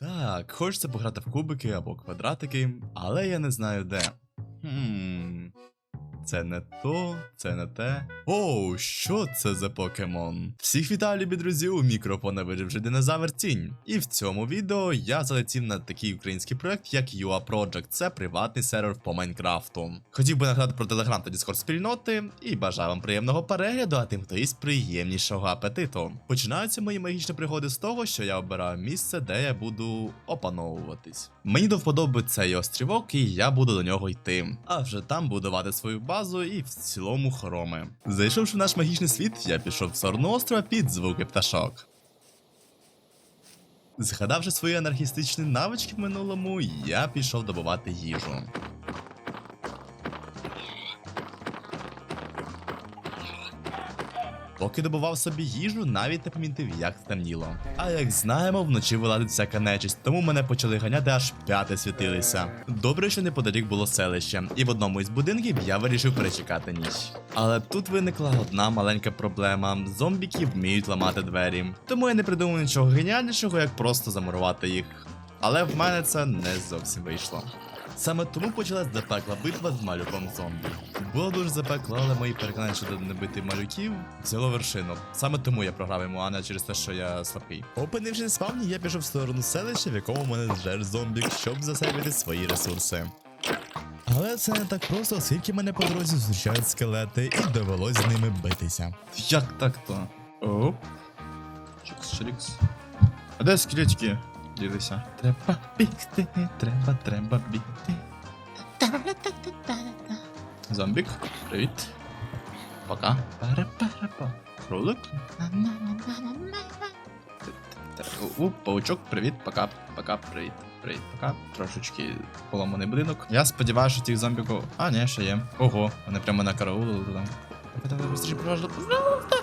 Так, хочеться пограти в кубики або квадратики, але я не знаю де. Хм. Це не то, це не те. Оу, що це за покемон? Всіх вітаю, любі друзі, у мікрофона виживши динозавр Тінь. І в цьому відео я залетів на такий український проект, як UA Project. Це приватний сервер по Майнкрафту. Хотів би нагадати про телеграм та Discord спільноти і бажаю вам приємного перегляду, а тим, хто із приємнішого апетиту. Починаються мої магічні пригоди з того, що я обираю місце, де я буду опановуватись. Мені до вподоби цей острівок, і я буду до нього йти. А вже там будувати свою базу і в цілому хороми. Зайшовши в наш магічний світ, я пішов в сторону острова під звуки пташок. Згадавши свої анархістичні навички в минулому, я пішов добувати їжу. Поки добував собі їжу, навіть не помітив, як стемніло. А як знаємо, вночі вилазить всяка нечисть, тому мене почали ганяти аж п'яти світилися. Добре, що неподалік було селище, і в одному із будинків я вирішив перечекати ніч. Але тут виникла одна маленька проблема: зомбіки вміють ламати двері. Тому я не придумав нічого геніальнішого, як просто замурувати їх. Але в мене це не зовсім вийшло. Саме тому почалась запекла битва з малюком зомбі. Було дуже запекло, але мої переконання щодо небити малюків взяло вершину. Саме тому я програв йому, а не через те, що я слабкий. Опинившись на спавні, я пішов в сторону селища, в якому мене зжер зомбік, щоб засейвити свої ресурси. Але це не так просто, оскільки мене по дорозі зустрічають скелети, і довелось з ними битися. Як так то? Оп. Чікс, чікс. А де скелетики? Ділися. Треба бігти, треба, треба бігти. Зомбік, привіт. Пока. Пара-пара-па. Кролик. У, паучок, привіт, пока, пока, привіт, привіт, пока. Трошечки поламаний будинок. Я сподіваюся, що цих зомбіків. А, ні, ще є. Ого, вони прямо на караулили туди. Давай, давай, быстрее, пожалуйста.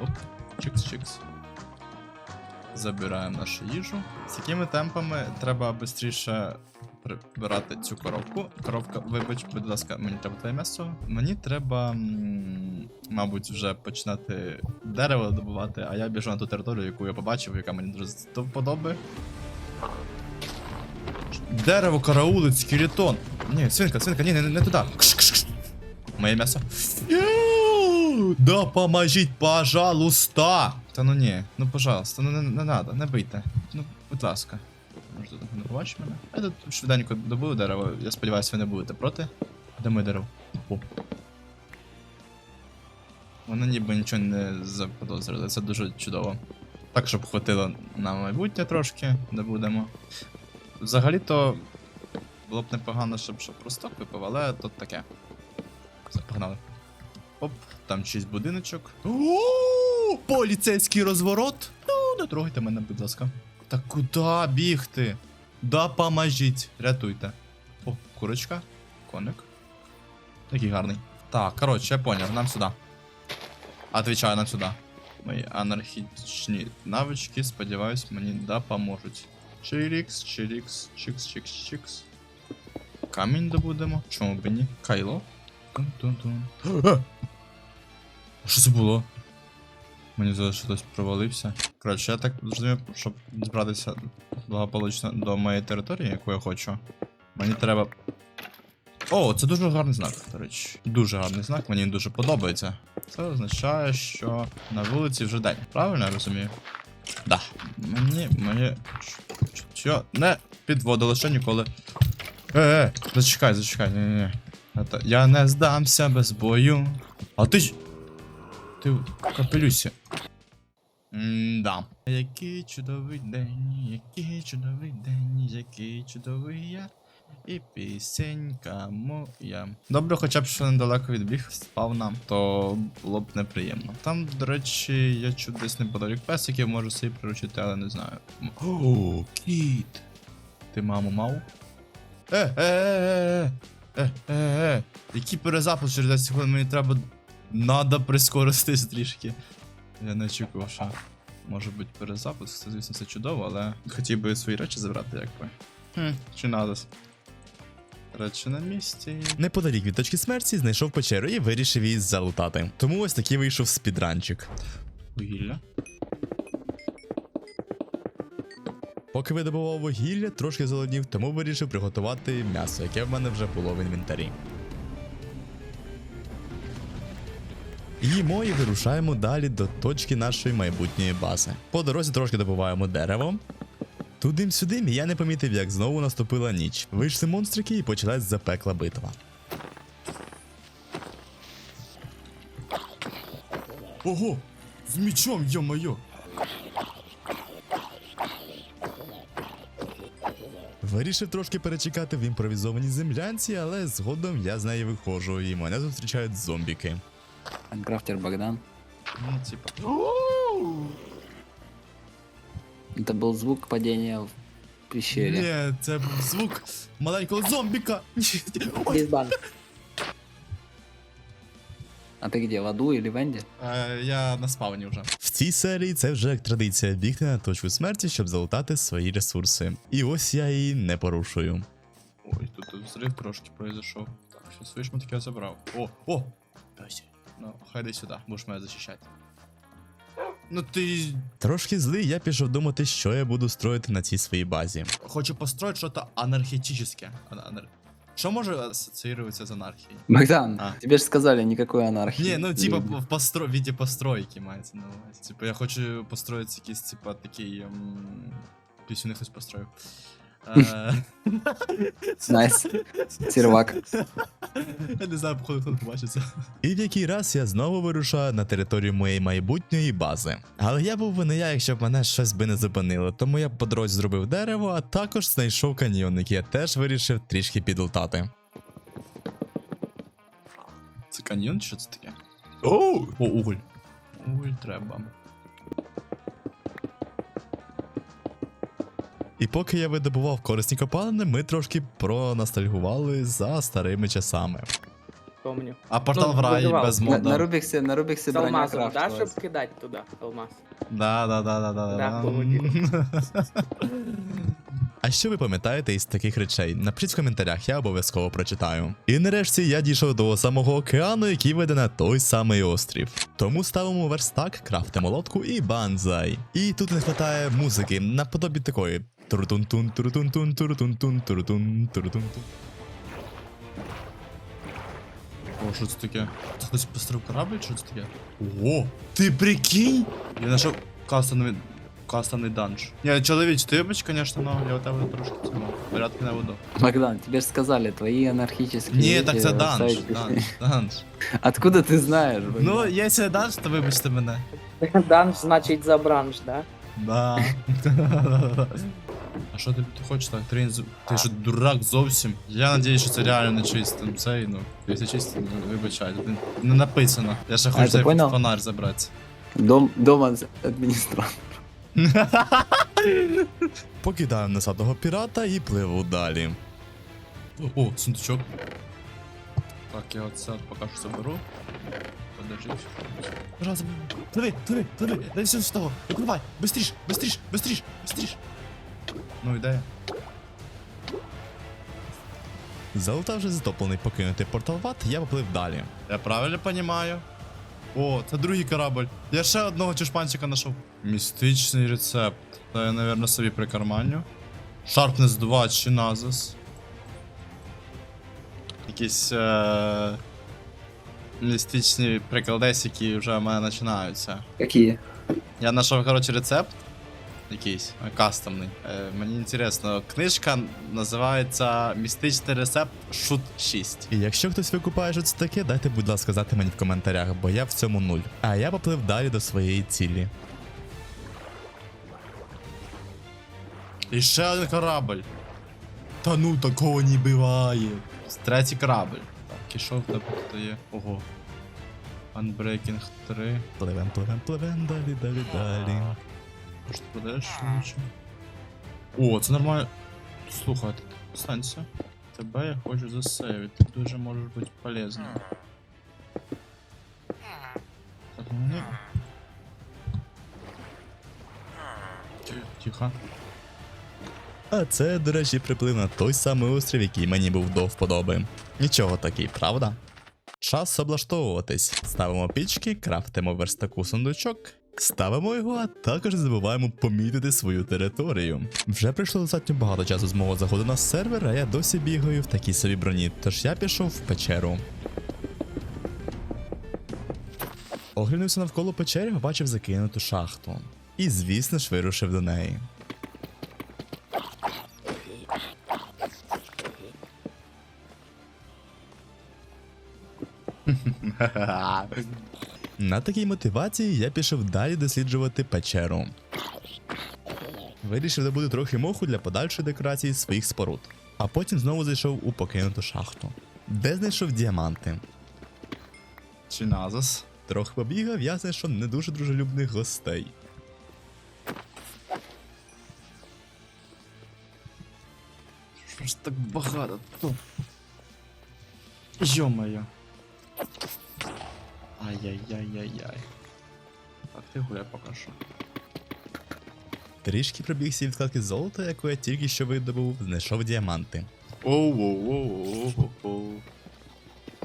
Оп, чикс-чикс. Забираємо нашу їжу. З якими темпами треба швидше прибирати цю коробку. Коробка, вибач, будь ласка, мені треба твоє м'ясо. Мені треба, мабуть, вже починати дерево добувати, а я біжу на ту територію, яку я побачив, яка мені дуже до. Дерево, караулить, скелетон. Ні, свинка, свинка, ні, не, не туди. Моє м'ясо. Да поможіть, пожалуйста! Та ну ні, ну пожалуйста, ну не, не надо, не бийте. Ну, будь ласка. Може тут не побачить мене? Я тут швиденько добив дерево, я сподіваюся, ви не будете проти. Де моє дерево? О. Вони ніби нічого не заподозрили, це дуже чудово. Так, щоб хватило на майбутнє трошки, де будемо. Взагалі-то було б непогано, щоб, щоб просток випав, але тут таке. Все, погнали. Оп, там чийсь будиночок. О, поліцейський розворот. Ну, не трогайте мене, будь ласка. Та куди бігти? Да поможіть, рятуйте. О, курочка, коник. Такий гарний. Так, коротше, я поняв, нам сюди. Отвечаю нам сюди. Мої анархічні навички, сподіваюсь, мені допоможуть. Чирікс, чирікс, чикс, чикс, чикс. Камінь добудемо. Чому б ні? Кайло. Тун-тун-тун. Е! Що це було? Мені здалося, що хтось провалився. Коротше, я так зрозумів, щоб збиратися благополучно до моєї території, яку я хочу. Мені треба. О, це дуже гарний знак, до речі. Дуже гарний знак, мені він дуже подобається. Це означає, що на вулиці вже день. Правильно я розумію? Да. Мені моє. Що не підводило ще ніколи. Е, е, зачекай, зачекай, ні, ні, ні. Это- Я не здамся без бою. А ти ж. Ти в капелюсі. М-да. Який чудовий день, який чудовий день, який чудовий я. І пісенька моя. Добре, хоча б що недалеко відбіг спавна, то було б неприємно. Там, до речі, я чув десь неподалік песиків, можу собі приручити, але не знаю. О, кіт. Ти маму мав? Е, е, е, е. Який перезапуск через 10 секунд мені треба. Надо прискоритись трішки. Я не очікував, що може бути перезапуск. Це, звісно, все чудово, але хотів би свої речі забрати, якби. Хм, чи надо. Речі на місці. Неподалік від точки смерті знайшов печеру і вирішив її залутати. Тому ось такий вийшов спідранчик. Вугілля. Поки видобував вугілля, трошки зголоднів, тому вирішив приготувати м'ясо, яке в мене вже було в інвентарі. Їмо і вирушаємо далі до точки нашої майбутньої бази. По дорозі трошки добуваємо дерево. Тудим-сюдим, я не помітив, як знову наступила ніч. Вийшли монстрики і почалась запекла битва. Ого! З мічом, йо-моє! Вирішив трошки перечекати в імпровізованій землянці, але згодом я з неї виходжу, і мене зустрічають зомбіки. Майнкрафтер Богдан. Ну, типа. Это был звук падения в пещері. Ні, це був звук маленького зомбіка. Без бан. А ты где, в аду или в Энде? Е, я на спавні вже. В цій серії це вже як традиція бігти на точку смерті, щоб залутати свої ресурси. І ось я її не порушую. Ой, тут, тут взрив трошки произошов. Так, що свої шматки я забрав. О, о! Досі. Ну, хай йди сюди, будеш мене захищати. Ну ти. Трошки злий, я пішов думати, що я буду строїти на цій своїй базі. Хочу построить что-то анархетическое. Анар- Что может ассоциироваться с анархией? Богдан, А. тебе же сказали никакой анархии. Не, ну типа в постро... в виде постройки мається на увазі. Типа я хочу построить якийсь, типа, такий. Ем... Пісюни хтось построїв. Е, Найс. Сервак. Я не знаю, походу, хто побачиться. І в який раз я знову вирушаю на територію моєї майбутньої бази. Але я був би не я, якщо б мене щось би не зупинило, тому я по дорозі зробив дерево, а також знайшов каньйон, який я теж вирішив трішки підлутати. Це каньйон що це таке? О, О, уголь. Уголь треба. І поки я видобував корисні копалини, ми трошки проностальгували за старими часами. Помню. А портал Ну, в рай вибивав. без На, мода. на Рубіксі, на С броня алмазом, да, крафтилась. чтобы кидать туда алмаз? Да, да, да, да, да. Да, погоді. А що ви пам'ятаєте із таких речей? Напишіть в коментарях, я обов'язково прочитаю. І нарешті я дійшов до самого океану, який веде на той самий острів. Тому ставимо верстак, крафтимо лодку і банзай. І тут не вистачає музики, наподобі такої. Турутун-тун, турутун-тун, турутун-тун, турутун, турутун-тун. О, що це таке? Це хтось построїв корабль, що це таке? Ого! Ти прикинь? Я знайшов кастомний, кастомний данж. Ні, чоловіч, ти вибач, звісно, но я у тебе трошки цього. Порядки не веду. Богдан, тебе же сказали, твои анархические... Ні, эти так це данж, сайты. данж, данж. Откуда ты знаешь, Богдан? Ну, якщо данж, то вибачте мене. Данж значить за бранж, да? Да. А що ти, ти хочеш так? Трейн з- Ти що дурак зовсім? Я надіюсь, що це реально не чисто. Цей, ну, якщо чисто, ну, вибачай, тут не написано. Я ще А, хочу ти цей понял? фонарь забрати. Дом, дом администратора. Покидаю насадного пірата і пливу далі. О, сундучок. Так, я оце от поки що заберу. Подожди. Пожалуйста, пливи, пливи, пливи, дай все з того. Випливай, быстріш, быстріш, быстріш, быстріш. Ну, ідея. Залутавши затоплений покинутий портал ват, я поплив далі. Я правильно понимаю? О, це другий корабль. Я ще одного чешпанчика знайшов. Містичний рецепт. Та я, напевно, собі прикарманю. Шарпнес 2 чи Назас. Якісь е... містичні прикладесики вже в мене починаються. Какие? Я знайшов, коротше, рецепт. Якийсь е, кастомний. Е, мені цікаво, книжка називається Містичний рецепт Шут 6. І якщо хтось викупає, що це таке, дайте, будь ласка, сказати мені в коментарях, бо я в цьому нуль. А я поплив далі до своєї цілі. І ще один корабль. Та ну такого не буває. Третій корабль. Так, кішов тебе тут є. Ого. Unbreaking 3. Пливем, пливем, пливем, далі, далі, далі. Може ти продаєш швидше? О, це нормально. Слухай, ти станція. Тебе я хочу засейвити. Ти дуже можеш бути полезно. Так, ну не. Тихо. А це, до речі, приплив на той самий острів, який мені був до вподоби. Нічого такий, правда? Час облаштовуватись. Ставимо пічки, крафтимо верстаку сундучок Ставимо його, а також не забуваємо помітити свою територію. Вже пройшло достатньо багато часу з мого заходу на сервер, а я досі бігаю в такій собі броні, тож я пішов в печеру. Оглянувся навколо печери, побачив закинуту шахту. І, звісно ж, вирушив до неї. На такій мотивації я пішов далі досліджувати печеру. Вирішив добути трохи моху для подальшої декорації своїх споруд, а потім знову зайшов у покинуту шахту, де знайшов діаманти. Чи назас? Трохи побігав, я знайшов не дуже дружелюбних гостей. Що ж так багато? Йо-моє. Ай-яй-яй-яй-яй. Так, ти гуляй поки що. Трішки пробігся від вкладки золота, яку я тільки що видобув, знайшов діаманти. Оу-оу-оу-оу-оу.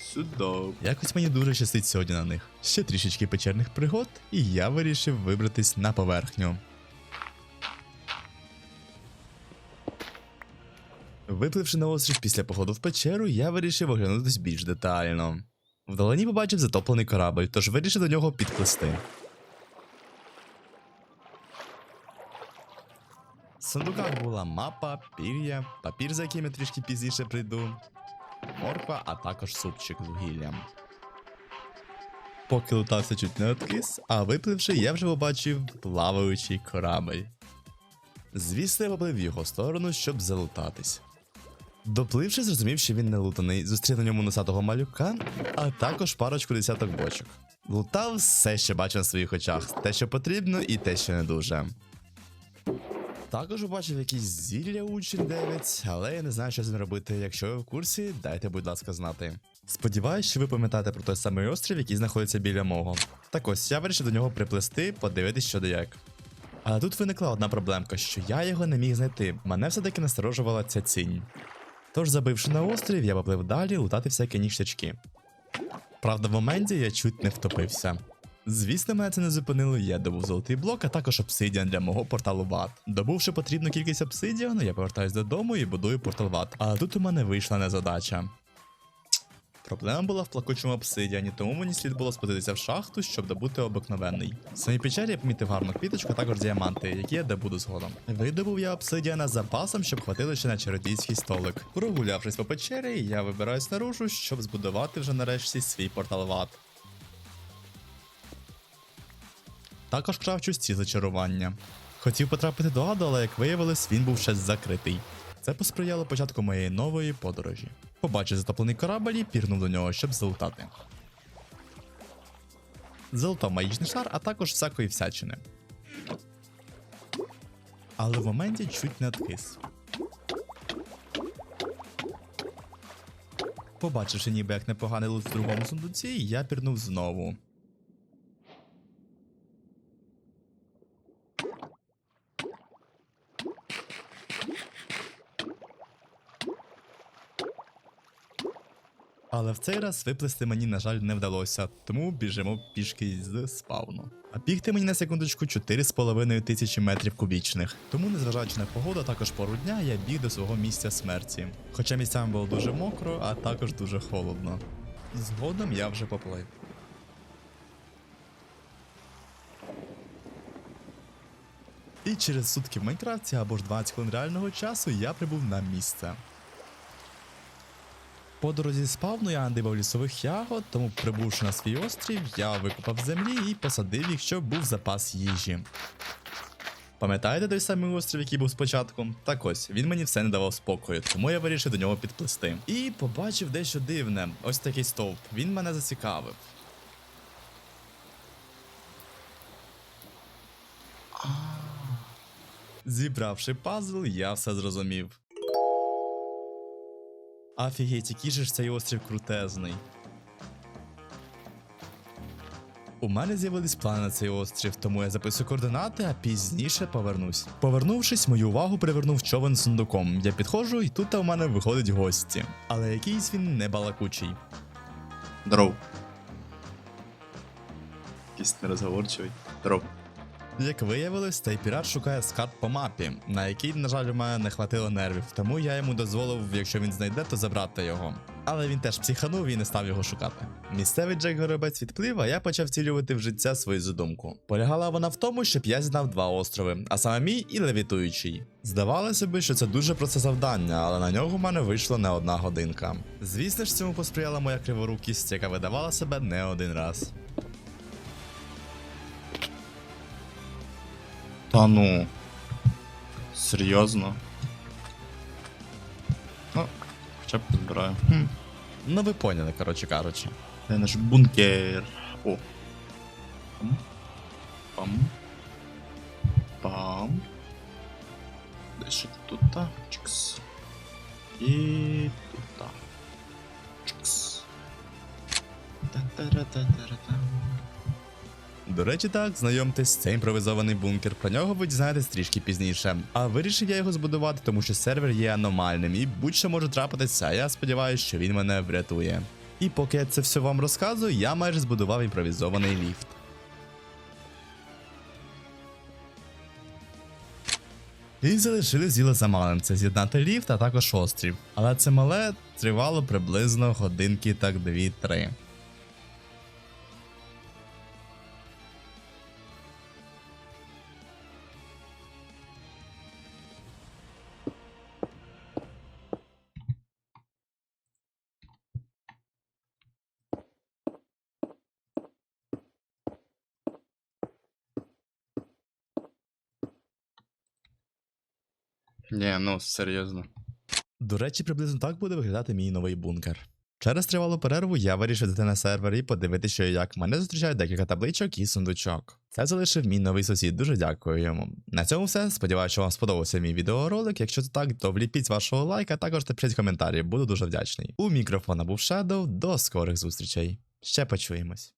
Сюди. Якось мені дуже щастить сьогодні на них. Ще трішечки печерних пригод, і я вирішив вибратись на поверхню. Випливши на острів після походу в печеру, я вирішив оглянутись більш детально. Вдалині побачив затоплений корабль, тож вирішив до нього підплисти. В сундуках була мапа, пір'я, папір, за яким я трішки пізніше прийду, морква, а також супчик з вугіллям. Поки лутався чуть не откис, а випливши, я вже побачив плаваючий корабель. Звісно, я поплив в його сторону, щоб залутатись. Допливши, зрозумів, що він не лутаний, зустрів на ньому носатого малюка, а також парочку десяток бочок. Лутав все, що бачив на своїх очах, те, що потрібно, і те, що не дуже. Також побачив якісь зілля учень 9, але я не знаю, що з ним робити. Якщо ви в курсі, дайте, будь ласка, знати. Сподіваюсь, що ви пам'ятаєте про той самий острів, який знаходиться біля мого. Так ось я вирішив до нього приплисти, подивитись, що да як. Але тут виникла одна проблемка, що я його не міг знайти. Мене все-таки насторожувала ця цінь. Тож, забивши на острів, я поплив далі лутати всякі ніштячки. Правда, в моменті я чуть не втопився. Звісно, мене це не зупинило, я добув золотий блок, а також обсидіан для мого порталу ват. Добувши потрібну кількість обсидіану, я повертаюсь додому і будую портал ват. А тут у мене вийшла незадача. Проблема була в плакучому обсидіані, тому мені слід було спуститися в шахту, щоб добути обикновенний. В самій печері я помітив гарну квіточку, також діаманти, які я добуду згодом. Видобув я обсидіана запасом, щоб хватило ще на чародійський столик. Прогулявшись по печері, я вибираюсь наружу, щоб збудувати вже нарешті свій портал ват. Також кравчу стіл зачарування. Хотів потрапити до аду, але як виявилось, він був ще закритий. Це посприяло початку моєї нової подорожі. Побачив затоплений корабель і пірнув до нього, щоб залутати. Залутав магічний шар, а також всякої всячини. Але в моменті чуть не откис. Побачивши ніби як непоганий лут в другому сундуці, я пірнув знову. Але в цей раз виплисти мені, на жаль, не вдалося, тому біжимо пішки з спавну. А бігти мені на секундочку 4,5 тисячі метрів кубічних. Тому, незважаючи на погоду, також пору дня, я біг до свого місця смерті. Хоча місцями було дуже мокро, а також дуже холодно. Згодом я вже поплив. І через сутки в Майнкрафті або ж 20 хвилин реального часу я прибув на місце. По дорозі спавну я надибав лісових ягод, тому прибувши на свій острів, я викопав землі і посадив їх, щоб був запас їжі. Пам'ятаєте той самий острів, який був спочатку? Так ось, він мені все не давав спокою, тому я вирішив до нього підплисти. І побачив дещо дивне. Ось такий стовп. Він мене зацікавив. Зібравши пазл, я все зрозумів. Офігеть, який же ж цей острів крутезний. У мене з'явились плани на цей острів, тому я записую координати, а пізніше повернусь. Повернувшись, мою увагу привернув човен сундуком. Я підходжу, і тут у мене виходить гості. Але якийсь він не балакучий. Дров. Якийсь нерозговорчивий. Дроп. Як виявилось, цей пірат шукає скарб по мапі, на який, на жаль, у мене не хватило нервів, тому я йому дозволив, якщо він знайде, то забрати його. Але він теж психанув і не став його шукати. Місцевий Джек Горобець відплив, а я почав втілювати в життя свою задумку. Полягала вона в тому, щоб я знав два острови, а саме мій і левітуючий. Здавалося би, що це дуже просте завдання, але на нього в мене вийшло не одна годинка. Звісно ж, цьому посприяла моя криворукість, яка видавала себе не один раз. Та ну. Серйозно. Ну, хоча б підбираю. Хм. Ну ви поняли, коротше кажучи. Де наш бункер? О. Пам. Пам. Пам. Ще тут? та? Чикс. І тут. та. Чикс. Та-та-ра-та-та-ра-та. До речі, так, знайомтесь, це імпровізований бункер. Про нього ви дізнаєтесь трішки пізніше. А вирішив я його збудувати, тому що сервер є аномальним і будь-що може трапитися, а я сподіваюся, що він мене врятує. І поки я це все вам розказую, я майже збудував імпровізований ліфт. І залишилось діло за малим це з'єднати ліфт, а також острів. Але це мале тривало приблизно годинки так 2-3. Ні, ну серйозно. До речі, приблизно так буде виглядати мій новий бункер. Через тривалу перерву я вирішив зайти на сервер і подивитися, як мене зустрічають декілька табличок і сундучок. Це залишив мій новий сусід, дуже дякую йому. На цьому все. Сподіваюся, що вам сподобався мій відеоролик. Якщо це так, то вліпіть вашого лайка, також напишіть коментарі, буду дуже вдячний. У мікрофона був Shadow, до скорих зустрічей. Ще почуємось.